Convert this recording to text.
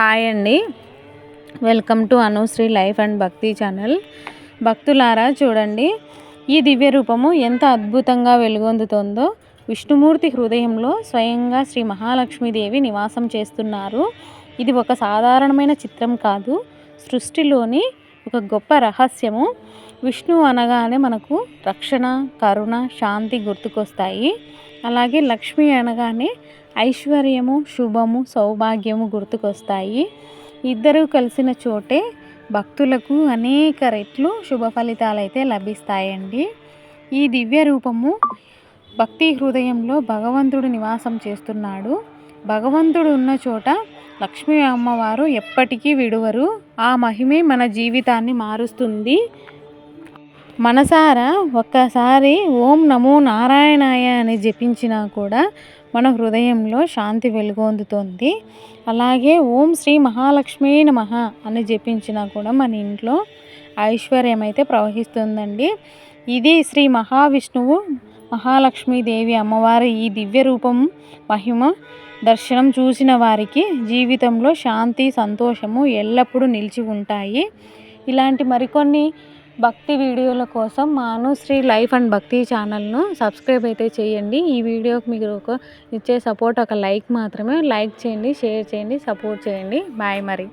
Hi అండి. Welcome to Anushree life and Bhakti channel. భక్తులారా చూడండి. ఈ దివ్య రూపము ఎంత అద్భుతంగా వెలుగొందుతోందో. విష్ణుమూర్తి హృదయంలో స్వయంగా శ్రీ మహాలక్ష్మీదేవి నివాసం చేస్తున్నారు. ఇది ఒక సాధారణమైన చిత్రం కాదు. సృష్టిలోని ఒక గొప్ప రహస్యము. విష్ణు అనగానే మనకు రక్షణ కరుణ శాంతి గుర్తుకొస్తాయి. అలాగే లక్ష్మి అనగానే ఐశ్వర్యము శుభము సౌభాగ్యము గుర్తుకొస్తాయి. ఇద్దరు కలిసిన చోటే భక్తులకు అనేక రెట్లు శుభ ఫలితాలు అయితే లభిస్తాయండి. ఈ దివ్య రూపము భక్తి హృదయంలో భగవంతుడు నివాసం చేస్తున్నాడు. భగవంతుడు ఉన్న చోట లక్ష్మీ అమ్మవారు ఎప్పటికీ విడువరు. ఆ మహిమే మన జీవితాన్ని మారుస్తుంది. మనసారా ఒక్కసారి ఓం నమో నారాయణాయ అని జపించినా కూడా మన హృదయంలో శాంతి వెలుగొందుతుంది. అలాగే ఓం శ్రీ మహాలక్ష్మీ నమ అని జపించినా కూడా మన ఇంట్లో ఐశ్వర్యం అయితే ప్రవహిస్తుందండి. ఇది శ్రీ మహావిష్ణువు మహాలక్ష్మీదేవి అమ్మవారి ఈ దివ్య రూపం మహిమ దర్శనం చూసిన వారికి జీవితంలో శాంతి సంతోషము ఎల్లప్పుడూ నిలిచి ఉంటాయి. ఇలాంటి మరికొన్ని భక్తి వీడియోల కోసం మానుశ్రీ లైఫ్ అండ్ భక్తి ఛానల్ను సబ్స్క్రైబ్ అయితే చేయండి. ఈ వీడియోకి మీరు ఒక ఇచ్చే సపోర్ట్ ఒక లైక్ మాత్రమే. లైక్ చేయండి షేర్ చేయండి సపోర్ట్ చేయండి. బాయ్ మరి.